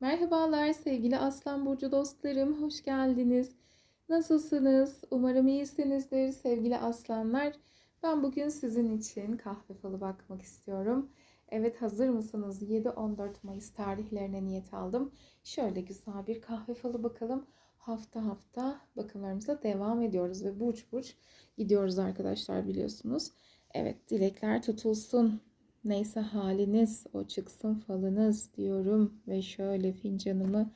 Merhabalar sevgili Aslan Burcu dostlarım, hoş geldiniz. Nasılsınız? Umarım iyisinizdir sevgili aslanlar. Ben bugün sizin için kahve falı bakmak istiyorum. Evet hazır mısınız? 7-14 Mayıs tarihlerine niyet aldım. Şöyle güzel bir kahve falı bakalım. Hafta hafta bakımlarımıza devam ediyoruz ve burç burç gidiyoruz arkadaşlar biliyorsunuz. Evet dilekler tutulsun. Neyse haliniz o çıksın falınız diyorum ve şöyle fincanımı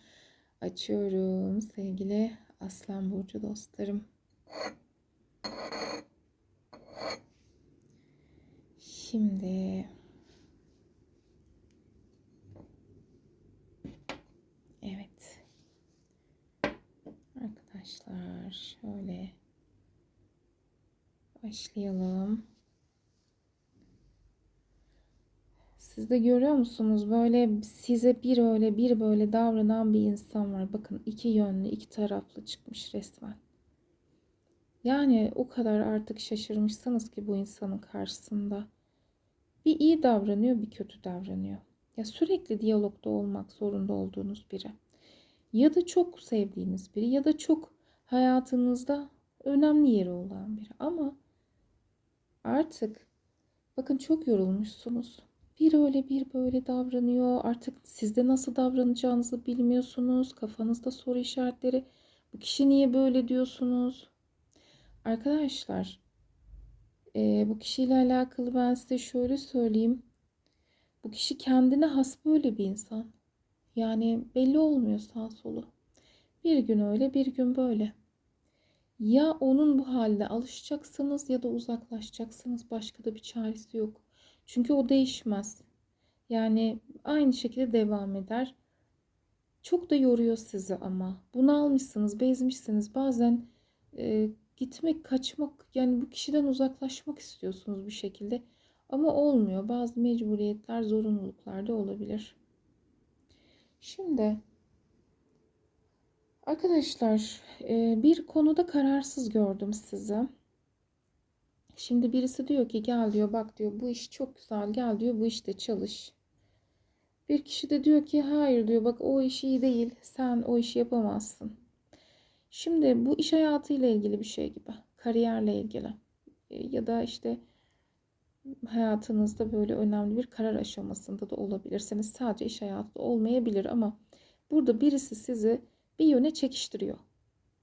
açıyorum sevgili Aslan Burcu dostlarım. Şimdi evet arkadaşlar şöyle başlayalım. Siz de görüyor musunuz? Böyle size bir öyle bir böyle davranan bir insan var. Bakın iki yönlü, iki taraflı çıkmış resmen. Yani o kadar artık şaşırmışsınız ki bu insanın karşısında. Bir iyi davranıyor, bir kötü davranıyor. Ya sürekli diyalogda olmak zorunda olduğunuz biri. Ya da çok sevdiğiniz biri ya da çok hayatınızda önemli yeri olan biri. Ama artık bakın çok yorulmuşsunuz bir öyle bir böyle davranıyor. Artık sizde nasıl davranacağınızı bilmiyorsunuz. Kafanızda soru işaretleri. Bu kişi niye böyle diyorsunuz? Arkadaşlar e, bu kişiyle alakalı ben size şöyle söyleyeyim. Bu kişi kendine has böyle bir insan. Yani belli olmuyor sağ solu. Bir gün öyle bir gün böyle. Ya onun bu halde alışacaksınız ya da uzaklaşacaksınız. Başka da bir çaresi yok. Çünkü o değişmez. Yani aynı şekilde devam eder. Çok da yoruyor sizi ama. Bunu almışsınız, bezmişsiniz. Bazen e, gitmek, kaçmak yani bu kişiden uzaklaşmak istiyorsunuz bir şekilde. Ama olmuyor. Bazı mecburiyetler, zorunluluklar da olabilir. Şimdi arkadaşlar e, bir konuda kararsız gördüm sizi. Şimdi birisi diyor ki gel diyor bak diyor bu iş çok güzel gel diyor bu işte çalış. Bir kişi de diyor ki hayır diyor bak o iş iyi değil sen o işi yapamazsın. Şimdi bu iş hayatıyla ilgili bir şey gibi kariyerle ilgili e, ya da işte hayatınızda böyle önemli bir karar aşamasında da olabilirsiniz. Sadece iş hayatı da olmayabilir ama burada birisi sizi bir yöne çekiştiriyor.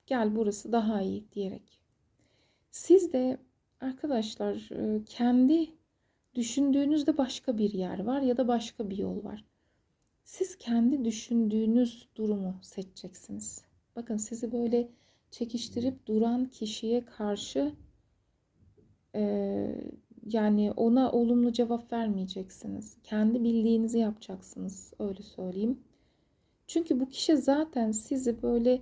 Gel burası daha iyi diyerek. Siz de Arkadaşlar e, kendi düşündüğünüzde başka bir yer var ya da başka bir yol var. Siz kendi düşündüğünüz durumu seçeceksiniz. Bakın sizi böyle çekiştirip duran kişiye karşı e, yani ona olumlu cevap vermeyeceksiniz. Kendi bildiğinizi yapacaksınız öyle söyleyeyim. Çünkü bu kişi zaten sizi böyle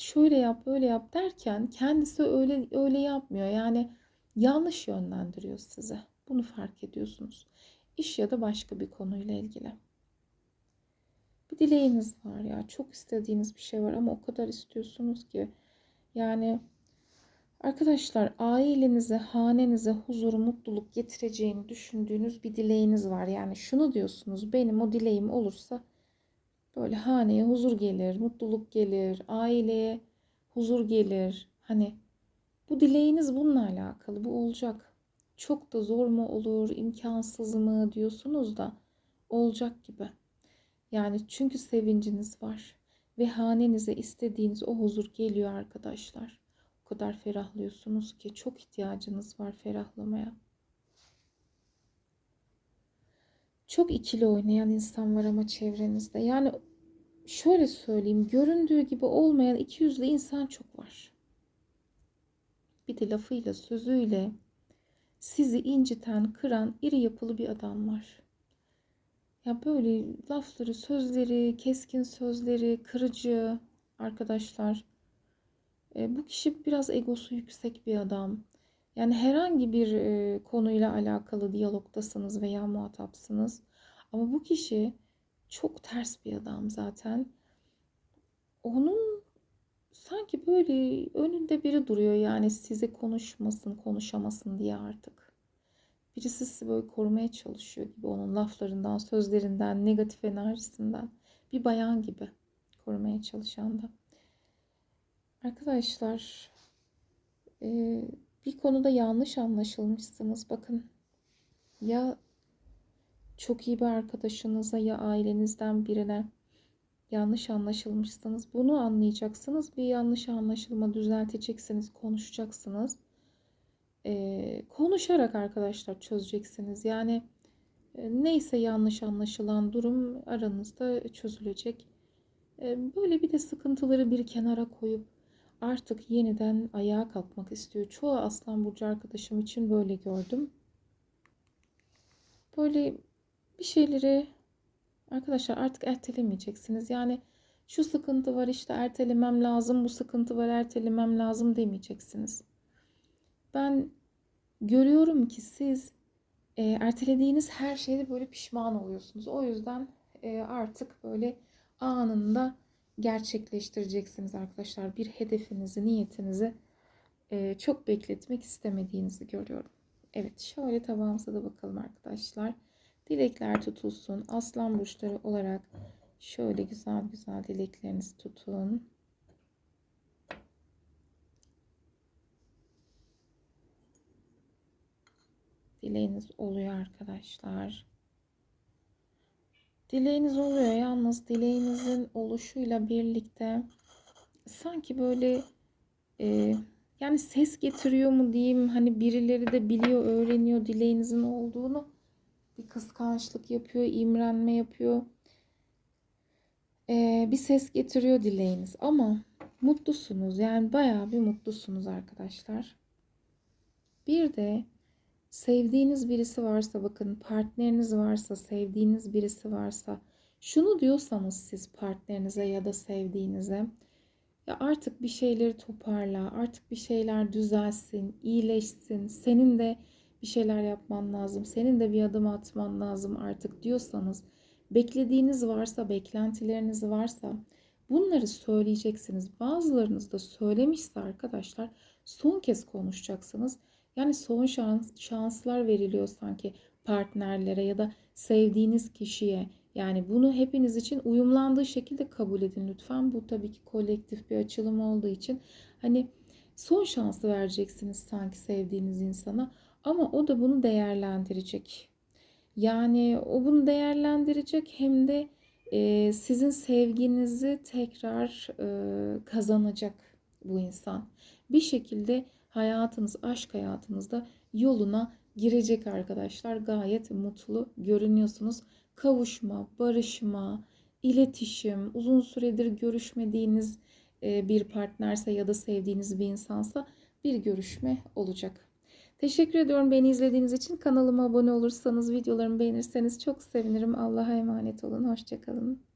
şöyle yap böyle yap derken kendisi öyle öyle yapmıyor. Yani yanlış yönlendiriyor size. Bunu fark ediyorsunuz. İş ya da başka bir konuyla ilgili. Bir dileğiniz var ya. Çok istediğiniz bir şey var ama o kadar istiyorsunuz ki. Yani arkadaşlar ailenize, hanenize huzur, mutluluk getireceğini düşündüğünüz bir dileğiniz var. Yani şunu diyorsunuz. Benim o dileğim olursa Böyle haneye huzur gelir, mutluluk gelir, aileye huzur gelir. Hani bu dileğiniz bununla alakalı. Bu olacak. Çok da zor mu olur, imkansız mı diyorsunuz da olacak gibi. Yani çünkü sevinciniz var ve hanenize istediğiniz o huzur geliyor arkadaşlar. O kadar ferahlıyorsunuz ki çok ihtiyacınız var ferahlamaya. Çok ikili oynayan insan var ama çevrenizde. Yani şöyle söyleyeyim. Göründüğü gibi olmayan iki yüzlü insan çok var. Bir de lafıyla, sözüyle sizi inciten, kıran, iri yapılı bir adam var. Ya böyle lafları, sözleri, keskin sözleri, kırıcı arkadaşlar. E, bu kişi biraz egosu yüksek bir adam. Yani herhangi bir e, konuyla alakalı diyalogdasınız veya muhatapsınız. Ama bu kişi çok ters bir adam zaten. Onun sanki böyle önünde biri duruyor yani size konuşmasın, konuşamasın diye artık. Birisi sizi böyle korumaya çalışıyor gibi onun laflarından, sözlerinden, negatif enerjisinden. Bir bayan gibi korumaya çalışan da. Arkadaşlar e, bir konuda yanlış anlaşılmışsınız. Bakın ya çok iyi bir arkadaşınıza ya ailenizden birine yanlış anlaşılmışsınız. Bunu anlayacaksınız. Bir yanlış anlaşılma düzelteceksiniz, konuşacaksınız. Ee, konuşarak arkadaşlar çözeceksiniz. Yani e, neyse yanlış anlaşılan durum aranızda çözülecek. E, böyle bir de sıkıntıları bir kenara koyup artık yeniden ayağa kalkmak istiyor. Çoğu Aslan Burcu arkadaşım için böyle gördüm. Böyle bir şeyleri arkadaşlar artık ertelemeyeceksiniz. Yani şu sıkıntı var işte ertelemem lazım, bu sıkıntı var ertelemem lazım demeyeceksiniz. Ben görüyorum ki siz e, ertelediğiniz her şeyde böyle pişman oluyorsunuz. O yüzden e, artık böyle anında gerçekleştireceksiniz arkadaşlar. Bir hedefinizi, niyetinizi e, çok bekletmek istemediğinizi görüyorum. Evet şöyle tabağımıza da bakalım arkadaşlar. Dilekler tutulsun. Aslan burçları olarak şöyle güzel güzel dileklerinizi tutun. Dileğiniz oluyor arkadaşlar. Dileğiniz oluyor yalnız dileğinizin oluşuyla birlikte sanki böyle e, yani ses getiriyor mu diyeyim hani birileri de biliyor öğreniyor dileğinizin olduğunu. Bir kıskançlık yapıyor imrenme yapıyor. E, bir ses getiriyor dileğiniz ama mutlusunuz. Yani bayağı bir mutlusunuz arkadaşlar. Bir de sevdiğiniz birisi varsa bakın partneriniz varsa sevdiğiniz birisi varsa şunu diyorsanız siz partnerinize ya da sevdiğinize ya artık bir şeyleri toparla artık bir şeyler düzelsin iyileşsin senin de bir şeyler yapman lazım senin de bir adım atman lazım artık diyorsanız beklediğiniz varsa beklentileriniz varsa bunları söyleyeceksiniz. Bazılarınız da söylemişse arkadaşlar son kez konuşacaksınız yani son şans, şanslar veriliyor sanki partnerlere ya da sevdiğiniz kişiye. Yani bunu hepiniz için uyumlandığı şekilde kabul edin lütfen. Bu tabii ki kolektif bir açılım olduğu için hani son şansı vereceksiniz sanki sevdiğiniz insana ama o da bunu değerlendirecek. Yani o bunu değerlendirecek hem de e, sizin sevginizi tekrar e, kazanacak bu insan. Bir şekilde hayatınız, aşk hayatınızda yoluna girecek arkadaşlar. Gayet mutlu görünüyorsunuz. Kavuşma, barışma, iletişim, uzun süredir görüşmediğiniz e, bir partnerse ya da sevdiğiniz bir insansa bir görüşme olacak. Teşekkür ediyorum beni izlediğiniz için. Kanalıma abone olursanız, videolarımı beğenirseniz çok sevinirim. Allah'a emanet olun. Hoşçakalın.